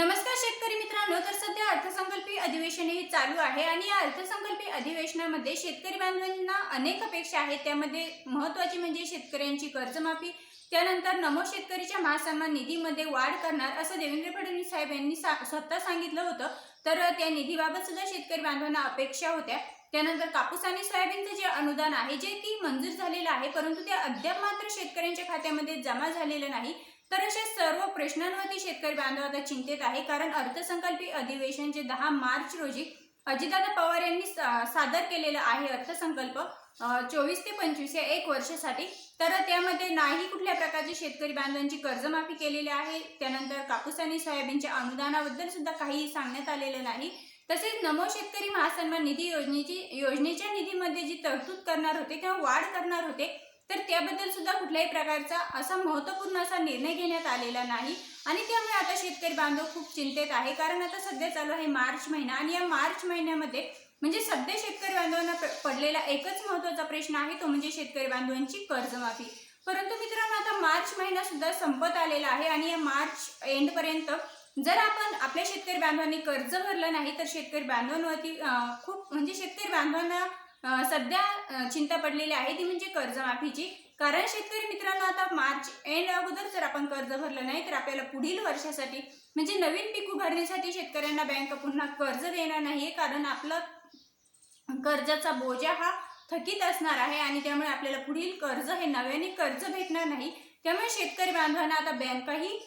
नमस्कार शेतकरी मित्रांनो तर सध्या अर्थसंकल्पीय अधिवेशन हे चालू आहे आणि या अर्थसंकल्पीय अधिवेशनामध्ये शेतकरी बांधवांना अनेक अपेक्षा आहेत. त्यामध्ये महत्वाची म्हणजे शेतकऱ्यांची कर्जमाफी त्यानंतर नमो शेतकरीच्या महासन्मान निधीमध्ये वाढ करणार असं देवेंद्र फडणवीस साहेब यांनी सा- स्वतः सांगितलं होतं. तर त्या निधीबाबत सुद्धा शेतकरी बांधवांना अपेक्षा होत्या. त्यानंतर कापूस आणि सोयाबीनचं जे अनुदान आहे जे की मंजूर झालेलं आहे परंतु ते अद्याप मात्र शेतकऱ्यांच्या खात्यामध्ये जमा झालेलं नाही. तर अशा सर्व प्रश्नांवरती शेतकरी बांधव आता चिंतेत आहे कारण अर्थसंकल्पीय अधिवेशन जे दहा मार्च रोजी अजितदादा पवार यांनी सादर केलेलं आहे अर्थसंकल्प चोवीस ते पंचवीस या एक वर्षासाठी. तर त्यामध्ये नाही कुठल्या प्रकारची शेतकरी बांधवांची कर्जमाफी केलेली आहे त्यानंतर कापूस आणि सोयाबीनच्या अनुदानाबद्दल सुद्धा काही सांगण्यात आलेलं नाही. तसेच नमो शेतकरी महासन्मान निधी योजनेची योजनेच्या निधीमध्ये जी तरतूद करणार होते किंवा वाढ करणार होते तर त्याबद्दल सुद्धा कुठल्याही प्रकारचा असा महत्त्वपूर्ण असा निर्णय घेण्यात आलेला नाही. आणि त्यामुळे आता शेतकरी बांधव खूप चिंतेत आहे. कारण आता सध्या चालू आहे मार्च महिना आणि या मार्च महिन्यामध्ये म्हणजे सध्या शेतकरी बांधवांना पडलेला एकच महत्त्वाचा प्रश्न आहे तो म्हणजे शेतकरी बांधवांची कर्जमाफी. परंतु मित्रांनो आता मार्च महिना सुद्धा संपत आलेला आहे आणि या मार्च एंडपर्यंत जर आपण आपल्या शेतकरी बांधवांनी कर्ज भरलं नाही तर शेतकरी बांधवांवरती खूप म्हणजे शेतकरी बांधवांना सध्या चिंता पडलेली आहे ती म्हणजे कर्जमाफीची. कारण शेतकरी मित्रांनो आता मार्च एंड अगोदर जर आपण कर्ज भरलं नाही तर आपल्याला पुढील वर्षासाठी म्हणजे नवीन पीक उभारण्यासाठी शेतकऱ्यांना बँक पुन्हा कर्ज देणार नाही कारण आपलं कर्जाचा बोजा हा थकीत असणार आहे आणि त्यामुळे आपल्याला पुढील कर्ज हे नव्याने कर्ज भेटणार नाही. त्यामुळे शेतकरी बांधवांना आता बँकही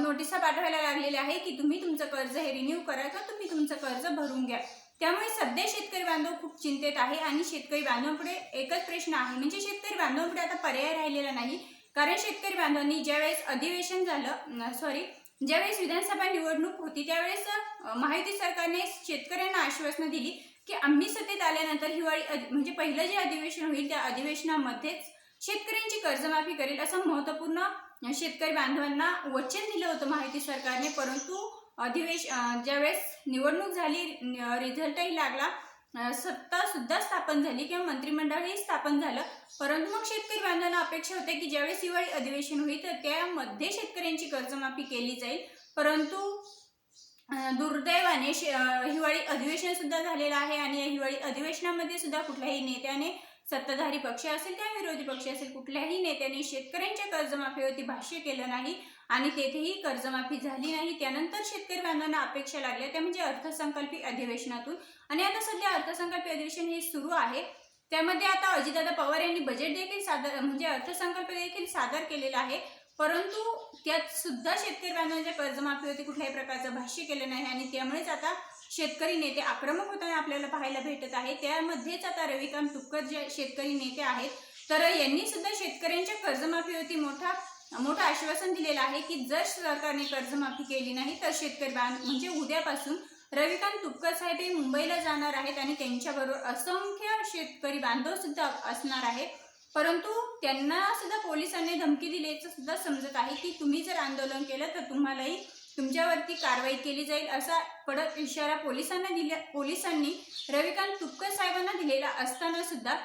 नोटिसा पाठवायला लागलेल्या आहे की तुम्ही तुमचं कर्ज हे रिन्यू करा किंवा तुम्ही तुमचं कर्ज भरून घ्या. त्यामुळे सध्या शेतकरी बांधव खूप चिंतेत आहे आणि शेतकरी बांधवांपुढे एकच प्रश्न आहे. म्हणजे शेतकरी बांधवांपुढे आता पर्याय राहिलेला नाही. कारण शेतकरी बांधवांनी ज्यावेळेस अधिवेशन झालं सॉरी ज्यावेळेस विधानसभा निवडणूक होती त्यावेळेस माहिती महायुती सरकारने शेतकऱ्यांना आश्वासनं दिली की आम्ही सत्तेत आल्यानंतर हिवाळी म्हणजे पहिलं जे अधिवेशन होईल त्या अधिवेशनामध्येच शेतकऱ्यांची कर्जमाफी करेल असं महत्त्वपूर्ण शेतकरी बांधवांना वचन दिलं होतं महायुती सरकारने परंतु अधिवेश ज्यावेळेस निवडणूक झाली रिझल्टही लागला सत्ता सुद्धा स्थापन झाली किंवा मंत्रिमंडळही स्थापन झालं. परंतु मग शेतकरी बांधवांना अपेक्षा होते की ज्यावेळेस हिवाळी अधिवेशन होईल तर त्यामध्ये शेतकऱ्यांची कर्जमाफी केली जाईल. परंतु दुर्दैवाने शे- हिवाळी अधिवेशन सुद्धा झालेलं आहे आणि या हिवाळी अधिवेशनामध्ये सुद्धा कुठल्याही नेत्याने सत्ताधारी पक्ष असेल किंवा विरोधी पक्ष असेल कुठल्याही नेत्याने शेतकऱ्यांच्या कर्जमाफीवरती भाष्य केलं नाही आणि तेथेही कर्जमाफी झाली नाही त्यानंतर शेतकरी बांधवांना अपेक्षा लागल्या. त्या म्हणजे अर्थसंकल्पीय अधिवेशनातून. आणि आता सध्या अर्थसंकल्पीय अधिवेशन हे सुरू आहे. त्यामध्ये आता अजितदादा पवार यांनी बजेट देखील सादर म्हणजे अर्थसंकल्प देखील सादर केलेला आहे. परंतु त्यात सुद्धा शेतकरी बांधवांच्या कर्जमाफीवरती कुठल्याही प्रकारचं भाष्य केलं नाही आणि त्यामुळेच आता शेतकरी नेते आक्रमक होताना आपल्याला पाहायला भेटत आहे. त्यामध्येच आता रविकांत तुपकर जे शेतकरी नेते आहेत तर यांनी सुद्धा शेतकऱ्यांच्या कर्जमाफीवरती मोठा मोठं आश्वासन दिलेलं आहे की जर सरकारने कर्जमाफी केली नाही तर शेतकरी बांध म्हणजे उद्यापासून रविकांत तुपकर साहेब हे मुंबईला जाणार आहेत आणि त्यांच्याबरोबर असंख्य शेतकरी बांधव सुद्धा असणार आहेत. परंतु त्यांना सुद्धा पोलिसांनी धमकी दिल्याचं सुद्धा समजत आहे की तुम्ही जर आंदोलन केलं तर तुम्हालाही तुमच्यावरती कारवाई केली जाईल असा कडक इशारा पोलिसांना दिल्या पोलिसांनी रविकांत तुपकर साहेबांना दिलेला असताना सुद्धा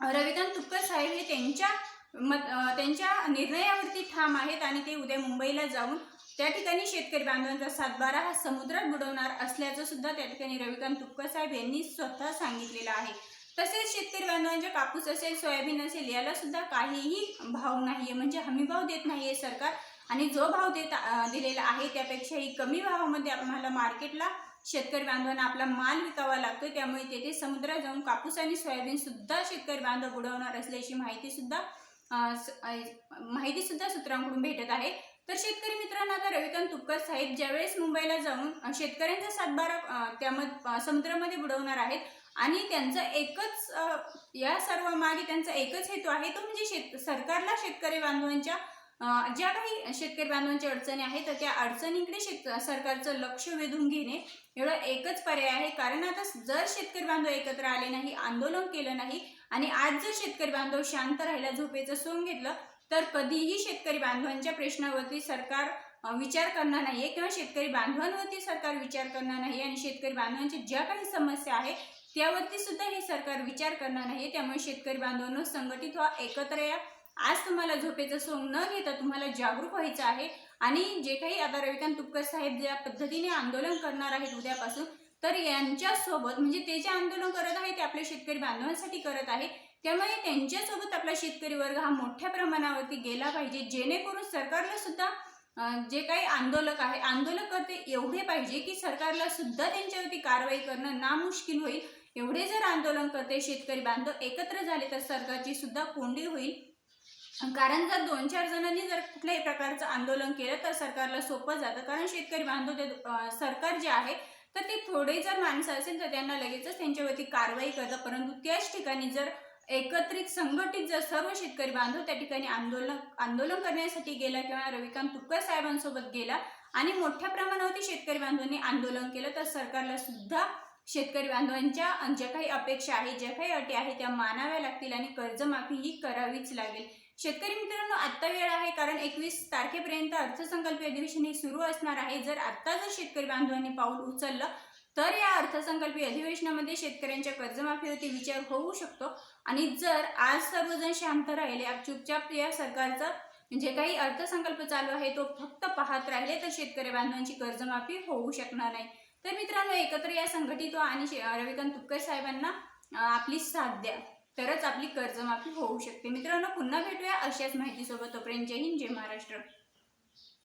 रविकांत तुपकर साहेब हे त्यांच्या मत त्यांच्या निर्णयावरती ठाम आहेत आणि ते उद्या मुंबईला जाऊन त्या ठिकाणी शेतकरी बांधवांचा सातबारा हा समुद्रात बुडवणार असल्याचं सुद्धा त्या ठिकाणी रविकांत तुपकर साहेब यांनी स्वतः सांगितलेलं आहे. तसेच शेतकरी बांधवांच्या कापूस असेल सोयाबीन असेल याला सुद्धा काहीही भाव नाहीये म्हणजे हमीभाव देत देत नाहीये सरकार. आणि जो भाव देता दिलेला आहे त्यापेक्षाही कमी भावामध्ये आम्हाला मार्केटला शेतकरी बांधवांना आपला माल विकावा लागतो त्यामुळे तेथे समुद्रात जाऊन कापूस आणि सोयाबीन सुद्धा शेतकरी बांधव बुडवणार असल्याची माहिती सुद्धा माहिती सुद्धा सूत्रांकडून भेटत आहे. तर शेतकरी मित्रांनो आता रविकांत तुपकर साहेब ज्यावेळेस मुंबईला जाऊन शेतकऱ्यांचा सातबारा त्यामध्ये समुद्रामध्ये बुडवणार आहेत आणि त्यांचं एकच या सर्व मागे त्यांचा एकच हेतू आहे तो म्हणजे शेत सरकारला शेतकरी बांधवांच्या ज्या काही शेतकरी बांधवांच्या अडचणी आहेत तर त्या अडचणीकडे शेत सरकारचं लक्ष वेधून घेणे एवढा एकच पर्याय आहे. कारण आता जर शेतकरी बांधव एकत्र आले नाही आंदोलन केलं नाही आणि आज जर शेतकरी बांधव शांत राहिला झोपेचं सोंग घेतलं तर कधीही शेतकरी बांधवांच्या प्रश्नावरती सरकार विचार करणार नाही आहे किंवा शेतकरी बांधवांवरती सरकार विचार करणार नाही आणि शेतकरी बांधवांच्या ज्या काही समस्या आहे त्यावरती सुद्धा हे सरकार विचार करणार नाही त्यामुळे शेतकरी बांधवांनो संघटित व्हा एकत्र या. आज तुम्हाला झोपेचं सोंग न घेता तुम्हाला जागरूक व्हायचं आहे. आणि जे काही आता रविकांत तुपकर साहेब ज्या पद्धतीने आंदोलन करणार आहेत उद्यापासून तर यांच्यासोबत म्हणजे ते जे आंदोलन करत आहे ते आपल्या शेतकरी बांधवांसाठी करत आहे त्यामुळे त्यांच्यासोबत आपला शेतकरी वर्ग हा मोठ्या प्रमाणावरती गेला पाहिजे. जेणेकरून सरकारला सुद्धा जे काही आंदोलक आहे आंदोलक करते एवढे पाहिजे की सरकारला सुद्धा त्यांच्यावरती कारवाई करणं नामुश्किल होईल. एवढे जर आंदोलन करते शेतकरी बांधव एकत्र झाले तर सरकारची सुद्धा कोंडी होईल. कारण जर दोन चार जणांनी जर कुठल्याही प्रकारचं आंदोलन केलं तर सरकारला सोपं जातं. कारण शेतकरी बांधव ते सरकार जे आहे तर ते थोडे जर माणसं असेल तर त्यांना लगेचच त्यांच्यावरती कारवाई करतं परंतु त्याच ठिकाणी जर एकत्रित संघटित जर सर्व शेतकरी बांधव त्या ठिकाणी आंदोलन आंदोलन करण्यासाठी गेला किंवा रविकांत तुपकर साहेबांसोबत गेला आणि मोठ्या प्रमाणावरती शेतकरी बांधवांनी आंदोलन केलं तर सरकारला सुद्धा शेतकरी बांधवांच्या ज्या काही अपेक्षा आहेत ज्या काही अटी आहेत त्या मानाव्या लागतील आणि कर्जमाफी ही करावीच लागेल. शेतकरी मित्रांनो आत्ता वेळ आहे कारण एकवीस तारखेपर्यंत अर्थसंकल्पीय अधिवेशन हे सुरू असणार आहे. जर आत्ता जर शेतकरी बांधवांनी पाऊल उचललं तर या अर्थसंकल्पीय अधिवेशनामध्ये शेतकऱ्यांच्या कर्जमाफीवरती विचार होऊ शकतो. आणि जर आज सर्वजण शांत राहिले आप- चुपचाप या सरकारचा जे काही अर्थसंकल्प चालू आहे तो फक्त पाहत राहिले तर शेतकरी बांधवांची कर्जमाफी होऊ शकणार नाही. तर मित्रांनो एकत्र या संघटित आणि रविकांत तुपकर साहेबांना आपली साथ द्या. तरच आपली कर्जमाफी होऊ शकते. मित्रांनो पुन्हा भेटूया अशाच माहितीसोबत. तोपर्यंत जय हिंद जय महाराष्ट्र.